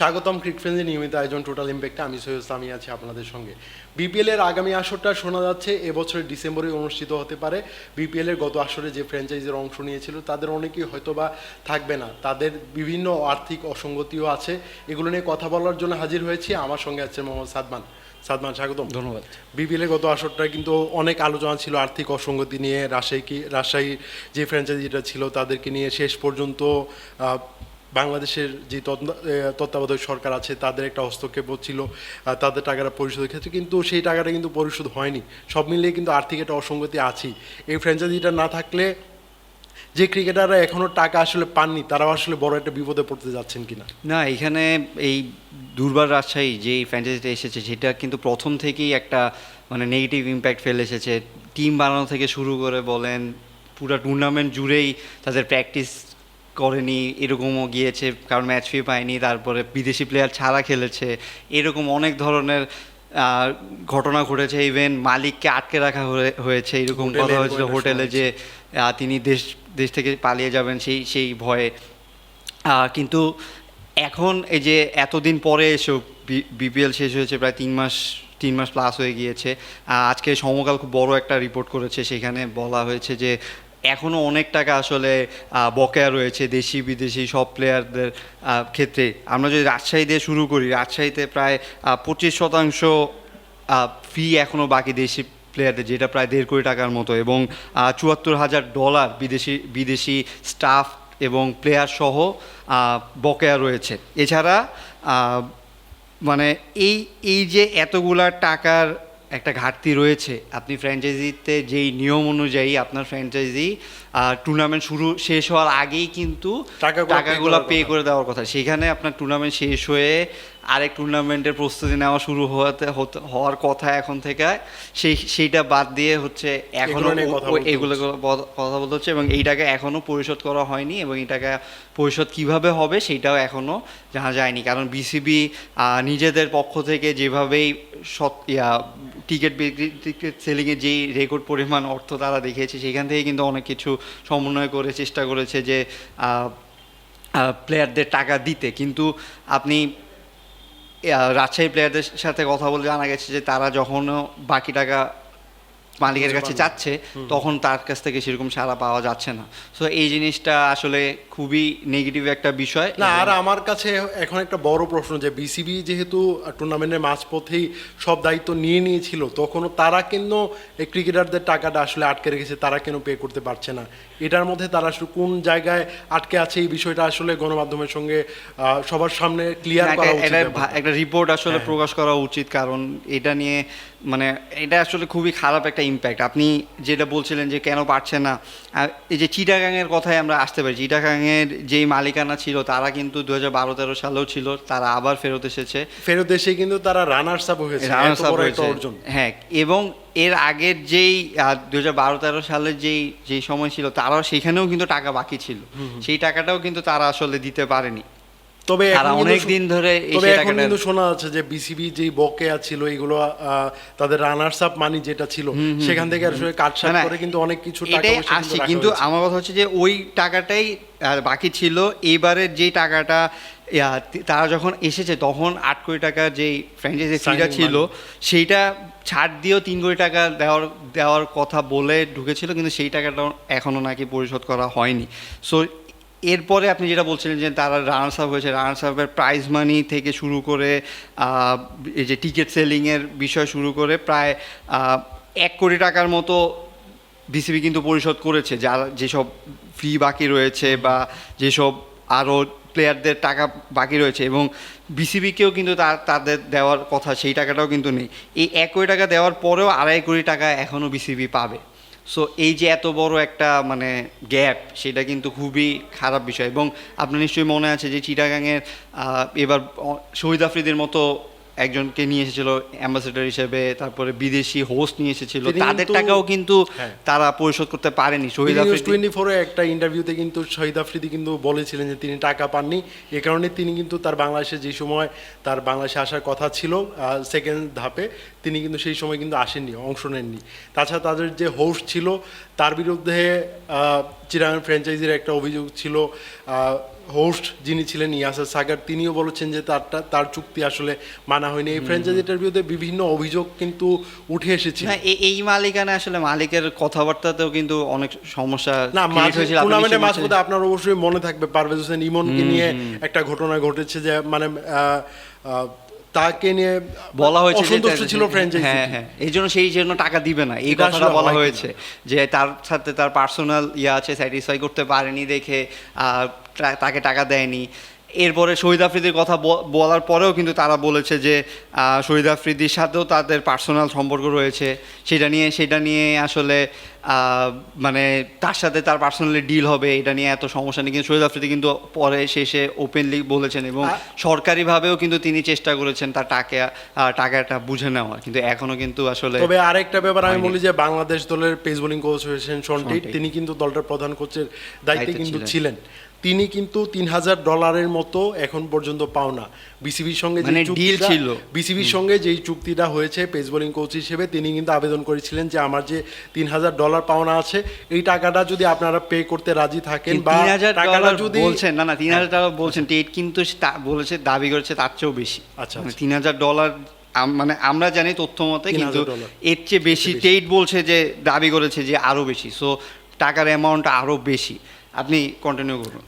স্বাগতম ক্রিক ফ্রেন্ডের নিয়মিত আয়োজন টোটাল ইম্প্যাক্টে আমি সৈয়দ সামি আছি আপনাদের সঙ্গে। বিপিএল এর আগামী আসরটা শোনা যাচ্ছে এবছরের ডিসেম্বরে অনুষ্ঠিত হতে পারে। বিপিএল এর গত আসরে যে ফ্র্যাঞ্চাইজির অংশ নিয়েছিল তাদের অনেকেই হয়তোবা থাকবে না। তাদের বিভিন্ন আর্থিক অসঙ্গতিও আছে। এগুলো নিয়ে কথা বলার জন্য হাজির হয়েছি আমার সঙ্গে আছে মোহাম্মদ সাদমান। সাদমান স্বাগতম। ধন্যবাদ। বিপিএল এর গত আসরটা কিন্তু অনেক আলোচনা ছিল আর্থিক অসঙ্গতি নিয়ে রাজশাহী কি রাজশাহী যে ফ্র্যাঞ্চাইজিটা ছিল তাদেরকে নিয়ে শেষ পর্যন্ত বাংলাদেশের যে তত্ত্ব- তত্ত্বাবধায়ক সরকার আছে, তাদের একটা হস্তক্ষেপ ছিল তাদের টাকাটা পরিশোধের ক্ষেত্রে কিন্তু সেই টাকাটা কিন্তু পরিশোধ হয়নি। সব মিলিয়ে কিন্তু আর্থিক একটা অসঙ্গতি আছেই। এই ফ্র্যাঞ্চাইজিটা না থাকলে যে ক্রিকেটাররা এখনও টাকা আসলে পাননি, তারাও আসলে বড় একটা বিপদে পড়তে যাচ্ছেন কিনা? না, এখানে এই দুর্বার রাজশাহী যে ফ্র্যাঞ্চাইজিটা এসেছে, সেটা কিন্তু প্রথম থেকেই একটা মানে নেগেটিভ ইম্প্যাক্ট ফেলে এসেছে। টিম বানানো থেকে শুরু করে বলেন, পুরো টুর্নামেন্ট জুড়েই তাদের প্র্যাকটিস করেনি এরকমও গিয়েছে কারণ ম্যাচ ফি পায়নি তারপরে বিদেশি প্লেয়ার ছাড়া খেলেছে এরকম অনেক ধরনের ঘটনা ঘটেছে ইভেন মালিককে আটকে রাখা হয়ে- হয়েছে এরকম কথা হয়েছিল হোটেলে যে তিনি দেশ দেশ থেকে পালিয়ে যাবেন সেই সেই ভয়ে। কিন্তু এখন এই যে এতদিন পরে এসেও বিপিএল শেষ হয়েছে প্রায় তিন মাস তিন মাস প্লাস হয়ে গিয়েছে। আজকে সমকাল খুব বড় একটা রিপোর্ট করেছে সেখানে বলা হয়েছে যে এখনও অনেক টাকা আসলে বকেয়া রয়েছে দেশি, বিদেশি সব প্লেয়ারদের ক্ষেত্রে। আমরা যদি রাজশাহী দিয়ে শুরু করি, রাজশাহীতে প্রায় পঁচিশ শতাংশ ফি এখনও বাকি দেশি প্লেয়ারদের যেটা প্রায় দেড় কোটি টাকার মতো এবং চুয়াত্তর হাজার ডলার বিদেশি বিদেশি স্টাফ এবং প্লেয়ার সহ বকেয়া রয়েছে। এছাড়া মানে এই এই যে এতগুলা টাকার একটা ঘাটতি রয়েছে। আপনি ফ্র্যাঞ্চাইজিতে যেই নিয়ম অনুযায়ী আপনার ফ্র্যাঞ্চাইজি টুর্নামেন্ট শুরু শেষ হওয়ার আগেই কিন্তু টাকাগুলো পে করে দেওয়ার কথা। সেখানে আপনার টুর্নামেন্ট শেষ হয়ে আরেক টুর্নামেন্টের প্রস্তুতি নেওয়া শুরু হওয়াতে হতে- হওয়ার কথা এখন থেকে। সেই সেইটা বাদ দিয়ে হচ্ছে এখনও এগুলো কথা বলতে হচ্ছে। এবং এই টাকা এখনও পরিশোধ করা হয়নি এবং এই টাকা পরিশোধ কীভাবে হবে সেটাও এখনও জানা যায়নি। কারণ বিসিবি নিজেদের পক্ষ থেকে যেভাবেই সৎ ইয়া টিকিট বিক্রি টিকিট সেলিংয়ে যেই রেকর্ড পরিমাণ অর্থ তারা দেখিয়েছে সেখান থেকে কিন্তু অনেক কিছু সমন্বয় করে চেষ্টা করেছে যে প্লেয়ারদের টাকা দিতে। কিন্তু আপনি রাজশাহী প্লেয়ারদের সাথে কথা বলে জানা গেছে যে, তারা যখনও বাকি টাকা মালিকের কাছে যাচ্ছে তখন তার কাছ থেকে সেরকম সাড়া পাওয়া যাচ্ছে না। সো এই জিনিসটা আসলে খুবই নেগেটিভ একটা বিষয়। না আর আমার কাছে এখন একটা বড় প্রশ্ন যে বিসিবি যেহেতু টুর্নামেন্টের মাঝপথেই সব দায়িত্ব নিয়ে নিয়েছিল তখনও তারা কেন ক্রিকেটারদের টাকাটা আসলে আটকে রেখেছে? তারা কেন পে করতে পারছে না? এটার মধ্যে তারা আসলে কোন জায়গায় আটকে আছে? এই বিষয়টা আসলে গণমাধ্যমের সঙ্গে আহ, সবার সামনে ক্লিয়ার করা একটা- উচিত একটা রিপোর্ট আসলে হ্যাঁ। প্রকাশ করা উচিত কারণ এটা নিয়ে মানে এটা আসলে খুবই খারাপ একটা ইম্প্যাক্ট আপনি যেটা বলছিলেন যে কেন পারছে না এই যে চিটাগাংয়ের কথায় আমরা আসতে পারি। চিটাগাংয়ের যেই মালিকানা ছিল তারা কিন্তু দু হাজার বারো তেরো সালেও ছিল তারা আবার ফেরত এসেছে। ফেরত এসে কিন্তু তারা রানার্স আপ হয়েছে রানার্স আপ হয়েছে। হ্যাঁ এবং এর আগের যেই দু হাজার বারো তেরো সালের যেই যেই সময় ছিল তারাও সেখানেও কিন্তু টাকা বাকি ছিল। সেই টাকাটাও কিন্তু তারা আসলে দিতে পারেনি। তবে এখন অনেক দিন ধরে তবে এখন কিন্তু শোনা যাচ্ছে যে বিসিবি যেই বকেয়া ছিল এগুলো তাদের রানার্স আপ মানি যেটা ছিল সেখান থেকে আসলে কাটছাট করে কিন্তু অনেক কিছু টাকা আসছে। কিন্তু আমার কথা হচ্ছে যে ওই টাকাটাই বাকি ছিল এইবারের যে টাকাটা তারা যখন এসেছে তখন আট কোটি টাকা যেই ফ্র্যাঞ্চাইজি ফিটা ছিল সেইটা ছাড় দিয়েও তিন কোটি টাকা দেওয়ার দেওয়ার কথা বলে ঢুকেছিল কিন্তু সেই টাকাটা এখনও নাকি পরিশোধ করা হয়নি। সো এরপরে আপনি যেটা বলছিলেন যে তারা রানার্স আপ হয়েছে রানার্স আপের প্রাইজ মানি থেকে শুরু করে এই যে টিকিট সেলিংয়ের বিষয় শুরু করে প্রায় এক কোটি টাকার মতো বিসিবি কিন্তু পরিশোধ করেছে। যারা যেসব ফি বাকি রয়েছে বা যেসব আরও প্লেয়ারদের টাকা বাকি রয়েছে এবং বিসিবিকেও কিন্তু তার তাদের দেওয়ার কথা, সেই টাকাটাও কিন্তু নেই। এই এক কোটি টাকা দেওয়ার পরেও আড়াই কোটি টাকা এখনও বিসিবি পাবে। সো এই যে এত বড় একটা মানে গ্যাপ সেটা কিন্তু খুবই খারাপ বিষয় এবং আপনার নিশ্চয়ই মনে আছে যে চিটাগাংয়ের এবার শহীদ আফ্রিদের মতো একজনকে নিয়ে এসেছিল অ্যাম্বাসেডর হিসেবে তারপরে বিদেশি হোস্ট নিয়ে এসেছিল। তাদের টাকাও কিন্তু হ্যাঁ। তারা পরিশোধ করতে পারেনি। শহীদ আফ্রিদি টোয়েন্টি ফোরে একটা ইন্টারভিউতে কিন্তু শহীদ আফ্রিদি কিন্তু বলেছিলেন যে তিনি টাকা পাননি। এ কারণে তিনি কিন্তু তার বাংলাদেশে যে সময় তার বাংলাদেশে আসার কথা ছিল সেকেন্ড ধাপে তিনি কিন্তু সেই সময় কিন্তু আসেননি অংশ নেননি। তাছাড়া তাদের যে হোস্ট ছিল তার বিরুদ্ধে চিরাং ফ্র্যাঞ্চাইজির একটা অভিযোগ ছিল হোস্ট যিনি ছিলেন ইয়াসার সাগার তিনিও বলেছেন যে তারটা তার চুক্তি আসলে মানা হয়নি। এই ফ্র্যাঞ্চাইজিটার বিরুদ্ধে বিভিন্ন অভিযোগ কিন্তু উঠে এসেছে না এই মালিকানা আসলে মালিকের কথাবার্তাতেও কিন্তু অনেক সমস্যা না create মাঝে হয়েছিল। টুর্নামেন্টের নিশ্চয়ই মাঝপথে আপনার অবশ্যই মনে থাকবে পারভেজ হোসেন ইমনকে নিয়ে একটা ঘটনা ঘটেছে যে মানে আহ, আহ, তাকে নিয়ে বলা হয়েছে অসন্তুষ্ট ছিল ফ্র্যাঞ্চাইজি হ্যাঁ হ্যাঁ এই জন্য সেই জন্য টাকা দিবে না। এই কথাটা বলা হয়েছে যে তার সাথে তার পার্সোনাল ইয়ে আছে স্যাটিসফাই করতে পারেনি দেখে তাকে টাকা দেয়নি। এরপরে শহীদ আফ্রিদির কথা বলার পরেও কিন্তু তারা বলেছে যে শহীদ আফ্রিদির সাথেও তাদের পার্সোনাল সম্পর্ক রয়েছে। সেটা নিয়ে সেটা নিয়ে আসলে মানে তার সাথে তার পার্সোনালি ডিল হবে এটা নিয়ে এত সমস্যা নেই। কিন্তু শহীদ আফ্রিদি কিন্তু পরে শেষে ওপেনলি বলেছেন এবং সরকারিভাবেও কিন্তু তিনি চেষ্টা করেছেন তার টাকা টাকাটা বুঝে নেওয়া কিন্তু এখনও কিন্তু আসলে তবে আরেকটা ব্যাপার আমি বলি যে বাংলাদেশ দলের পেস বোলিং কোচ হয়েছেন সন্টিট। তিনি কিন্তু দলটার প্রধান কোচের দায়িত্বে কিন্তু ছিলেন। তিনি কিন্তু তিন হাজার ডলারের মতো এখন পর্যন্ত পাওনা বিসিবির সঙ্গে মানে যে deal ছিল। বিসিবির সঙ্গে যেই চুক্তিটা হয়েছে পেস বোলিং কোচ হিসেবে তিনি কিন্তু আবেদন করেছিলেন যে আমার যে তিন হাজার ডলার পাওনা আছে এই টাকাটা যদি আপনারা পে করতে রাজি থাকেন বা তিন হাজার টাকাটা যদি হ্যাঁ। বলছেন না না তিন হাজার ডলার বলছেন টেট কিন্তু বলেছে দাবি করেছে তার চেয়েও বেশি আচ্ছা, মানে আচ্ছা। তিন হাজার ডলার মানে আমরা জানি তথ্য মতে কিন্তু এর চেয়ে বেশি বেশি। টেট বলছে যে দাবি করেছে যে আরও বেশি সো টাকার অ্যামাউন্ট আরও বেশি আপনি কন্টিনিউ করুন।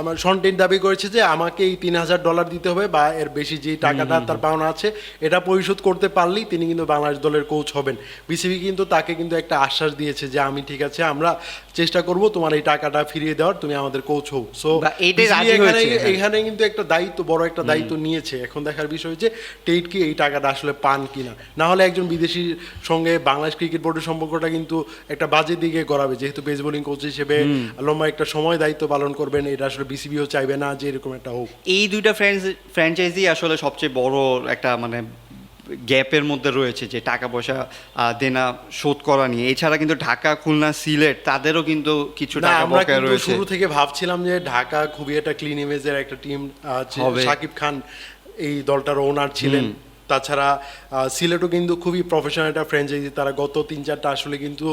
আমার সন্টেন দাবি করেছে যে আমাকে এই তিন হাজার ডলার দিতে হবে বা এর বেশি যে টাকাটা তার পাওনা আছে এটা পরিশোধ করতে পারলেই তিনি কিন্তু বাংলাদেশ দলের কোচ হবেন। বিসিবি কিন্তু তাকে কিন্তু একটা আশ্বাস দিয়েছে যে আমি ঠিক আছে আমরা চেষ্টা করব তোমার এই টাকাটা ফিরিয়ে দেওয়ার তুমি আমাদের কোচ হও। সো হয়েছে, হ্যাঁ। এখানে কিন্তু একটা দায়িত্ব বড় একটা দায়িত্ব নিয়েছে। এখন দেখার বিষয় যে টেট কি এই টাকাটা আসলে পান কিনা? না হলে একজন বিদেশির সঙ্গে বাংলাদেশ ক্রিকেট বোর্ডের সম্পর্কটা কিন্তু একটা বাজে দিকে গড়াবে। যেহেতু পেস বোলিং কোচ হিসেবে লম্বা একটা সময় দায়িত্ব পালন করবেন এটা আসলে বিসিবিও চাইবে না যে এরকম একটা হোক। এই দুইটা ফ্র্যাঞ্চ ফ্র্যাঞ্চাইজি আসলে সবচেয়ে বড় একটা মানে গ্যাপের মধ্যে রয়েছে যে টাকা পয়সা দেনা শোধ করা নিয়ে। এছাড়া কিন্তু ঢাকা খুলনা সিলেট তাদেরও কিন্তু কিছু টাকা বকেয়া রয়েছে। শুরু থেকে ভাবছিলাম যে ঢাকা খুবই একটা ক্লিন ইমেজের একটা টিম আছে সাকিব খান এই দলটার ওনার ছিলেন। তাছাড়া সিলেটও কিন্তু খুবই প্রফেশনাল একটা ফ্র্যাঞ্চাইজি তারা গত তিন চারটা আসলে কিন্তু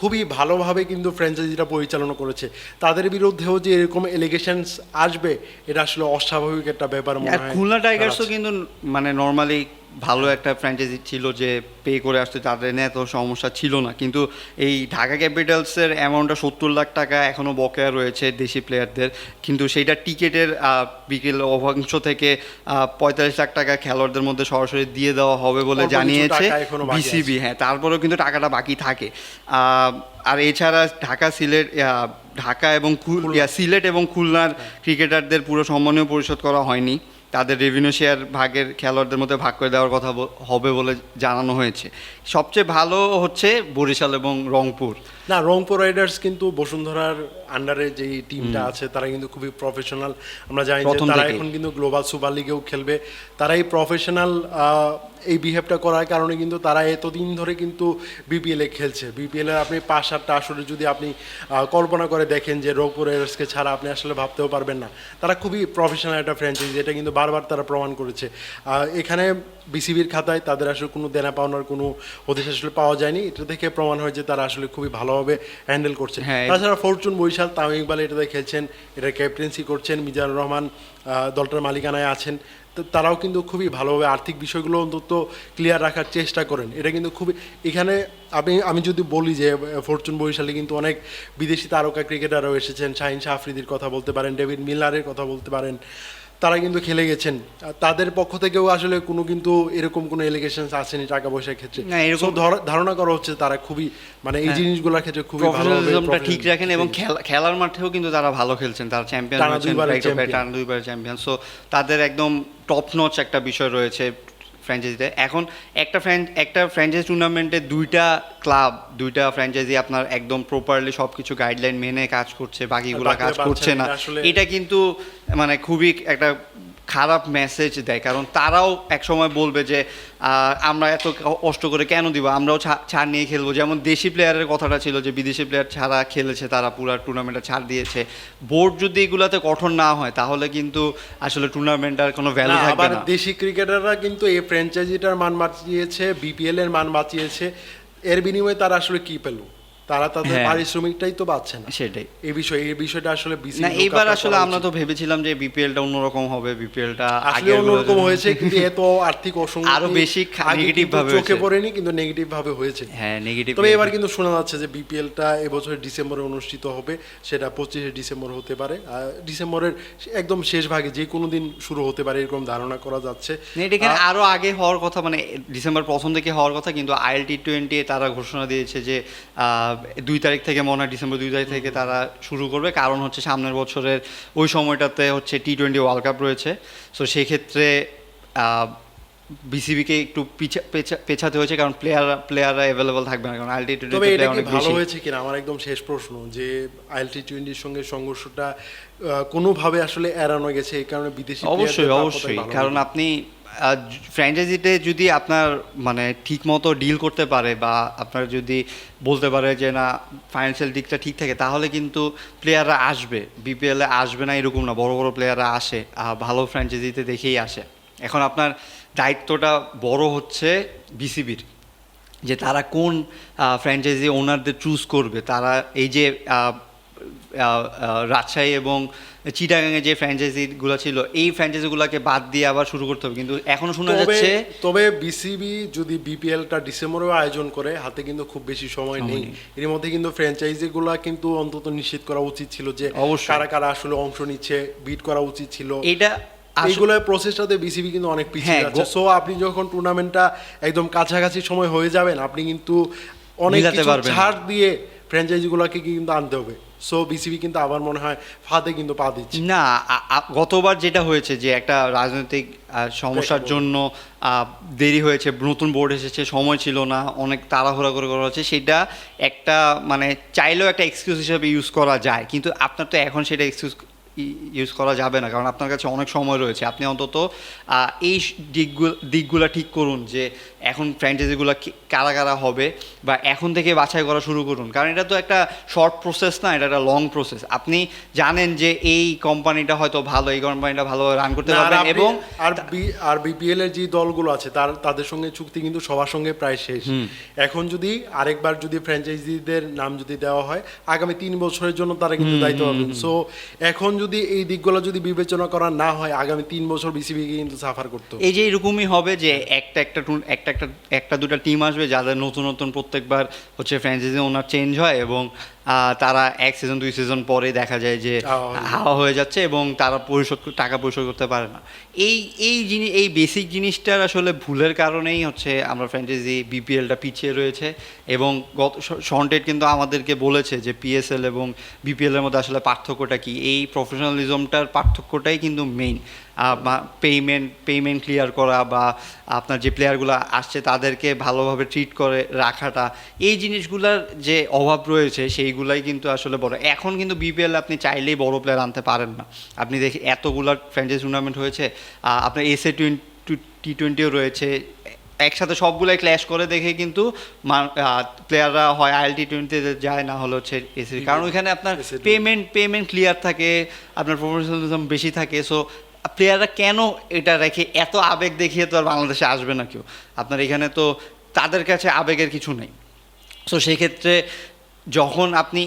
খুবই ভালোভাবে কিন্তু ফ্র্যাঞ্চাইজিটা পরিচালনা করেছে। তাদের বিরুদ্ধেও যে এরকম এলিগেশনস আসবে এটা আসলে অস্বাভাবিক একটা ব্যাপার মনে হয় খুলনা টাইগার্সও কিন্তু মানে নর্মালি ভালো একটা ফ্র্যাঞ্চাইজি ছিল যে পে করে আসতে তাদের নিয়ে এত সমস্যা ছিল না। কিন্তু এই ঢাকা ক্যাপিটালসের অ্যামাউন্টটা সত্তর লাখ টাকা এখনও বকেয়া রয়েছে দেশি প্লেয়ারদের কিন্তু সেইটা টিকিটের বিকেল অভাংশ থেকে পঁয়তাল্লিশ লাখ টাকা খেলোয়াড়দের মধ্যে সরাসরি দিয়ে দেওয়া হবে বলে জানিয়েছে বিসিবি হ্যাঁ তারপরেও কিন্তু টাকাটা বাকি থাকে। আর এছাড়া ঢাকা সিলেট ঢাকা এবং সিলেট এবং খুলনার ক্রিকেটারদের পুরো সম্মানীয় পরিশোধ করা হয়নি। তাদের রেভিনিউ শেয়ার ভাগের খেলোয়াড়দের মধ্যে ভাগ করে দেওয়ার কথা হবে বলে জানানো হয়েছে। সবচেয়ে ভালো হচ্ছে বরিশাল এবং রংপুর। না রংপুর রাইডার্স কিন্তু বসুন্ধরার আন্ডারে যে টিমটা আছে তারা কিন্তু খুবই প্রফেশনাল আমরা জানি যে তারা এখন কিন্তু গ্লোবাল সুপার লিগেও খেলবে। তারা এই প্রফেশনাল এই বিহেভটা করার কারণে কিন্তু তারা এতদিন ধরে কিন্তু বিপিএল এ খেলছে। বিপিএল এর আপনি পাঁচ সাতটা আসলে যদি আপনি কল্পনা করে দেখেন যে রংপুর রাইডার্সকে ছাড়া আপনি আসলে ভাবতেও পারবেন না। তারা খুবই প্রফেশনাল একটা ফ্র্যাঞ্চাইজি এটা কিন্তু বারবার তারা প্রমাণ করেছে। এখানে বিসিবির খাতায় তাদের আসলে কোনো দেনা পাওনার কোনো হদিশ আসলে পাওয়া যায়নি। এটা থেকে প্রমাণ হয় যে তারা আসলে খুবই ভালোভাবে হ্যান্ডেল করছে। হ্যাঁ, তাছাড়া ফরচুন বরিশাল তামিম ইকবাল এটাতে খেলছেন এটা ক্যাপ্টেন্সি করছেন মিজানুর রহমান দলটার মালিকানায় আছেন। তো তারাও কিন্তু খুবই ভালোভাবে আর্থিক বিষয়গুলো অন্তত ক্লিয়ার রাখার চেষ্টা করেন। এটা কিন্তু খুবই এখানে আমি আমি যদি বলি যে ফরচুন বরিশালে কিন্তু অনেক বিদেশি তারকা ক্রিকেটারও এসেছেন। শাহিন শাহ আফ্রিদির কথা বলতে পারেন ডেভিড মিলারের কথা বলতে পারেন। তারা কিন্তু খেলে গেছেন। তাদের পক্ষ থেকেও আসলে কোনো কিন্তু এরকম কোনো এলিগেশন আসেনি টাকা পয়সার ক্ষেত্রে। না, এরকম- ধারণা করা হচ্ছে তারা খুবই মানে এই হ্যাঁ। জিনিসগুলোর ক্ষেত্রে খুবই প্রফেশনালিজমটা ঠিক রাখেন এবং খেলা- খেলার মাঠেও কিন্তু তারা ভালো খেলছেন তারা চ্যাম্পিয়ন। টানা দুইবার চ্যাম্পিয়ন সো তাদের একদম টপ নচ একটা বিষয় রয়েছে। ফ্র্যাঞ্চাইজিতে এখন একটা ফ্র্যাঞ্চ একটা ফ্র্যাঞ্চাইজ টুর্নামেন্টে দুইটা ক্লাব দুইটা ফ্র্যাঞ্চাইজি আপনার একদম প্রপারলি সব কিছু গাইডলাইন মেনে কাজ করছে বাকিগুলো কাজ করছে না, এটা কিন্তু মানে খুবই একটা খারাপ মেসেজ দেয়। কারণ তারাও এক সময় বলবে যে আমরা এত কষ্ট করে কেন দিব? আমরাও ছাড় নিয়ে খেলব। যেমন দেশি প্লেয়ারের কথাটা ছিল যে বিদেশি প্লেয়ার ছাড়া খেলেছে তারা পুরো টুর্নামেন্টে ছাড় দিয়েছে। বোর্ড যদি এগুলাতে কঠোর না হয় তাহলে কিন্তু আসলে টুর্নামেন্টের কোনো ভ্যালু থাকবে না। দেশি ক্রিকেটাররা কিন্তু এই ফ্র্যাঞ্চাইজিটার মান বাঁচিয়েছে বিপিএল এর মান বাঁচিয়েছে। এর বিনিময়ে তারা আসলে কি পেল? তারা তাদের হ্যাঁ। পারিশ্রমিকটাই তো পাচ্ছে না। সেটাই। এই বিষয় এই বিষয়টা আসলে না এইবার আসলে আমরা তো ভেবেছিলাম যে বিপিএলটা অন্যরকম হবে বিপিএলটা আসলে অন্যরকম হয়েছে কিন্তু এত আর্থিক অসঙ্গতি আরও বেশি আগে কিন্তু ভাবে চোখে পড়েনি কিন্তু নেগেটিভ ভাবে হয়েছে। হ্যাঁ নেগেটিভ তবে এবার কিন্তু শোনা যাচ্ছে যে বিপিএলটা এবছরের ডিসেম্বরে অনুষ্ঠিত হবে সেটা পঁচিশে ডিসেম্বর হতে পারে। ডিসেম্বরের একদম শেষ ভাগে যে কোনো দিন শুরু হতে পারে এরকম ধারণা করা যাচ্ছে। এখানে আরও আগে হওয়ার কথা মানে ডিসেম্বর প্রথম থেকে হওয়ার কথা কিন্তু আইএল টি টোয়েন্টি তারা ঘোষণা দিয়েছে যে দুই তারিখ থেকে মনে হয় ডিসেম্বর দুই তারিখ থেকে তারা শুরু করবে। কারণ হচ্ছে সামনের বছরের ওই সময়টাতে হচ্ছে টি টোয়েন্টি ওয়ার্ল্ড কাপ রয়েছে। সো সেক্ষেত্রে বিসিবিকে একটু পিছা পেছা- পেছাতে হয়েছে কারণ প্লেয়ার প্লেয়াররা অ্যাভেলেবল থাকবে না কারণ আইএল টি তবে টোয়েন্টি এটা কি ভালো হয়েছে কিনা? আমার একদম শেষ প্রশ্ন যে আইএলটি টোয়েন্টির সঙ্গে সংঘর্ষটা কোনোভাবে আসলে এড়ানো গেছে? এই কারণে বিদেশি অবশ্যই অবশ্যই। কারণ আপনি ফ্র্যাঞ্চাইজিতে যদি আপনার মানে ঠিক মতো ডিল করতে পারে বা আপনার যদি বলতে পারে যে না ফাইন্যান্সিয়াল দিকটা ঠিক থাকে, তাহলে কিন্তু প্লেয়াররা আসবে। বিপিএলে আসবে না এরকম না, বড় বড় প্লেয়াররা আসে ভালো ফ্র্যাঞ্চাইজিতে দেখেই আসে। এখন আপনার দায়িত্বটা বড় হচ্ছে বিসিবির যে তারা কোন ফ্র্যাঞ্চাইজি ওনারদের চুজ করবে, তারা এই যে রাজশাহী এবং চিটাগাংয়ে যে ফ্র্যাঞ্চাইজিগুলো ছিল এই ফ্র্যাঞ্চাইজিগুলোকে বাদ দিয়ে আবার শুরু করতে হবে। কিন্তু এখনও শোনা যাচ্ছে তবে বিসিবি যদি বিপিএলটা ডিসেম্বরেও আয়োজন করে হাতে কিন্তু খুব বেশি সময় নেই। এর মধ্যে কিন্তু ফ্র্যাঞ্চাইজি গুলা কিন্তু অন্তত নিশ্চিত করা উচিত ছিল যে। কারা কারা আসলে অংশ নিচ্ছে বিট করা উচিত ছিল। এটা আসলে- এইগুলো প্রসেসটাতে বিসিবি কিন্তু অনেক পিছিয়ে হ্যাঁ, গো- সো আপনি যখন টুর্নামেন্টটা একদম কাছাকাছি সময় হয়ে যাবেন আপনি কিন্তু অনেক কিছু ছাড় দিয়ে ফ্র্যাঞ্চাইজি কি কিন্তু আনতে হবে। সো বিসিবি কিন্তু আবার মনে হয় ফাঁদে কিন্তু পা দিচ্ছে। না গতবার যেটা হয়েছে যে একটা রাজনৈতিক সমস্যার জন্য দেরি হয়েছে নতুন বোর্ড এসেছে সময় ছিল না অনেক তাড়াহুড়া করে করা হচ্ছে সেটা একটা মানে চাইলেও একটা এক্সকিউজ হিসাবে ইউজ করা যায় কিন্তু আপনার তো এখন সেটা এক্সকিউজ ইউজ করা যাবে না কারণ আপনার কাছে অনেক সময় রয়েছে। আপনি অন্তত এই দিকগুলো দিকগুলো ঠিক করুন যে এখন ফ্র্যাঞ্চাইজিগুলো কারা কারা হবে বা এখন থেকে বাছাই করা শুরু করুন। কারণ এটা তো একটা শর্ট প্রসেস না এটা একটা লং প্রসেস আপনি জানেন যে এই কোম্পানিটা হয়তো ভালো এই কোম্পানিটা ভালোভাবে রান করতে পারবেন এবং আর বি- আর বিপিএল এর যে দলগুলো আছে তার তাদের সঙ্গে চুক্তি কিন্তু সবার সঙ্গে প্রায় শেষ। এখন যদি আরেকবার যদি ফ্র্যাঞ্চাইজিদের নাম যদি দেওয়া হয় আগামী তিন বছরের জন্য তারা কিন্তু দায়িত্ব পাবেন। সো এখন যদি এই দিকগুলো যদি বিবেচনা করা না হয়, আগামী তিন বছর বিসিবি কিন্তু সাফার করতো। এই যে এরকমই হবে যে একটা একটা একটা একটা একটা দুটা টিম আসবে যাদের নতুন নতুন প্রত্যেকবার হচ্ছে ফ্র্যাঞ্চাইজি ওনার চেঞ্জ হয় এবং তারা এক সিজন দুই সিজন পরে দেখা যায় যে হাওয়া হয়ে যাচ্ছে। এবং তারা পরিশোধ টাকা পরিশোধ করতে পারে না। এই এই জিনিস এই বেসিক জিনিসটার আসলে ভুলের কারণেই হচ্ছে আমরা ফ্র্যাঞ্চাইজি বিপিএলটা পিছিয়ে রয়েছে এবং গত শন্টেড কিন্তু আমাদেরকে বলেছে যে পিএসএল এবং বিপিএলের মধ্যে আসলে পার্থক্যটা কি? এই প্রফেশনালিজমটার পার্থক্যটাই কিন্তু মেইন পেমেন্ট পেমেন্ট ক্লিয়ার করা বা আপনার যে প্লেয়ারগুলো আসছে তাদেরকে ভালোভাবে ট্রিট করে রাখাটা এই জিনিসগুলোর যে অভাব রয়েছে সেইগুলাই কিন্তু আসলে বড়। এখন কিন্তু বিপিএল আপনি চাইলেই বড় প্লেয়ার আনতে পারেন না। আপনি দেখি এতগুলো ফ্র্যাঞ্চাইজ টুর্নামেন্ট হয়েছে আপনার এসএ টোয়েন্টি টি টোয়েন্টিও রয়েছে একসাথে সবগুলাই ক্ল্যাশ করে দেখে কিন্তু প্লেয়াররা হয় আইএল টি টোয়েন্টিতে যায় না হলে হচ্ছে এসি কারণ ওইখানে আপনার পেমেন্ট পেমেন্ট ক্লিয়ার থাকে আপনার প্রফেশনালিজম বেশি থাকে সো প্লেয়াররা কেন এটা রেখে এত আবেগ দেখিয়ে তো আর বাংলাদেশে আসবে না কেউ? আপনার এখানে তো তাদের কাছে আবেগের কিছু নেই। সো সেক্ষেত্রে যখন আপনি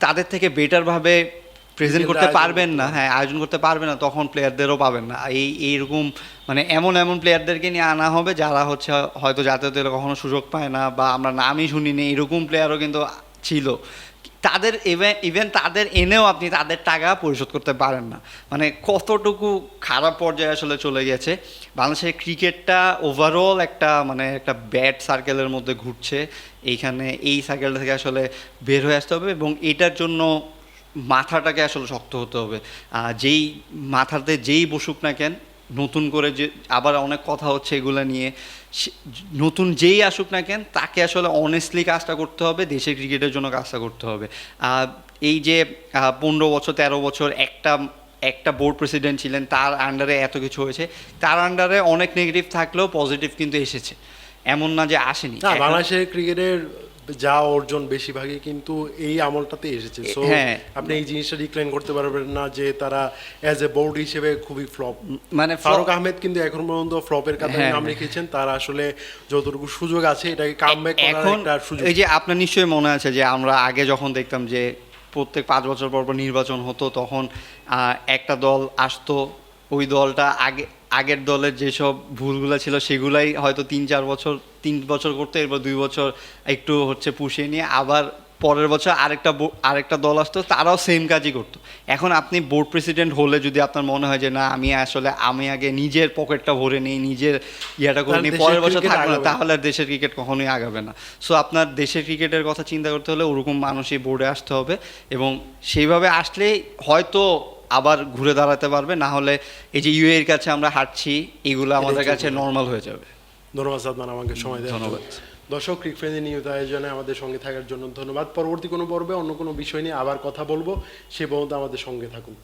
তাদের থেকে বেটারভাবে প্রেজেন্ট করতে পারবেন না হ্যাঁ আয়োজন করতে পারবে না তখন প্লেয়ারদেরও পাবেন না। এই এইরকম মানে এমন এমন প্লেয়ারদেরকে নিয়ে আনা হবে যারা হচ্ছে হয়তো দলে কখনো সুযোগ পায় না বা আমরা নামই শুনিনি এরকম প্লেয়ারও কিন্তু ছিল। তাদের ইভেন তাদের এনেও আপনি তাদের টাকা পরিশোধ করতে পারেন না। মানে কতটুকু খারাপ পর্যায়ে আসলে চলে গেছে। বাংলাদেশের ক্রিকেটটা ওভারঅল একটা মানে একটা ব্যাড সার্কেলের মধ্যে ঘুরছে। এইখানে এই সার্কেল থেকে আসলে বের হয়ে আসতে হবে এবং এটার জন্য মাথাটাকে আসলে শক্ত হতে হবে। যেই মাথাতে যেই বসুক না কেন নতুন করে যে আবার অনেক কথা হচ্ছে এগুলো নিয়ে নতুন যেই আসুক না কেন তাকে আসলে অনেস্টলি কাজটা করতে হবে দেশের ক্রিকেটের জন্য কাজটা করতে হবে। এই যে পনেরো বছর তেরো বছর একটা একটা বোর্ড প্রেসিডেন্ট ছিলেন তার আন্ডারে এত কিছু হয়েছে তার আন্ডারে অনেক নেগেটিভ থাকলেও পজিটিভ কিন্তু এসেছে। এমন না যে আসেনি। বাংলাদেশের ক্রিকেটের যা অর্জন বেশিরভাগই কিন্তু এই আমলটাতে এসেছে সো হ্যাঁ। আপনি এই জিনিসটা ডিক্লাইন করতে পারবেন না যে তারা অ্যাজ এ বোর্ড হিসেবে খুবই ফ্লপ মানে ফারুক আহমেদ কিন্তু এখন পর্যন্ত ফ্লপের কাতারে হ্যাঁ, নাম। লিখেছেন তার আসলে যতটুকু সুযোগ আছে এটাকে কামব্যাক করার একটা সুযোগ এই যে আপনার নিশ্চয়ই মনে আছে যে আমরা আগে যখন দেখতাম যে প্রত্যেক পাঁচ বছর পর পর নির্বাচন হতো তখন আহ, একটা দল আসতো ওই দলটা আগে আগের দলের যেসব ভুলগুলো ছিল সেগুলাই হয়তো তিন চার বছর তিন বছর করতে এরপর দুই বছর একটু হচ্ছে পুষিয়ে নিয়ে আবার পরের বছর আরেকটা আরেকটা দল আসতো তারাও সেম কাজই করতো এখন আপনি বোর্ড প্রেসিডেন্ট হলে যদি আপনার মনে হয় যে না আমি আসলে আমি আগে নিজের পকেটটা ভরে নিই নিজের ইয়েটা করে নিই পরের বছর থাকব না। তাহলে আর দেশের ক্রিকেট কখনোই আগাবে না সো আপনার দেশের ক্রিকেটের কথা চিন্তা করতে হলে ওরকম মানুষই বোর্ডে আসতে হবে এবং সেইভাবে আসলেই হয়তো আবার ঘুরে দাঁড়াতে পারবে না হলে এই যে ইউএর কাছে আমরা হাঁটছি এগুলো আমাদের কাছে নর্মাল হয়ে যাবে ধন্যবাদ সাদমান আমাকে সময় দেওয়ার। ধন্যবাদ। দর্শক ক্রিকফ্রেন্ডের নিয়মিত আয়োজনে আমাদের সঙ্গে থাকার জন্য ধন্যবাদ পরবর্তী কোনো পর্বে অন্য কোনো বিষয় নিয়ে আবার কথা বলব সে পর্যন্ত আমাদের সঙ্গে থাকুন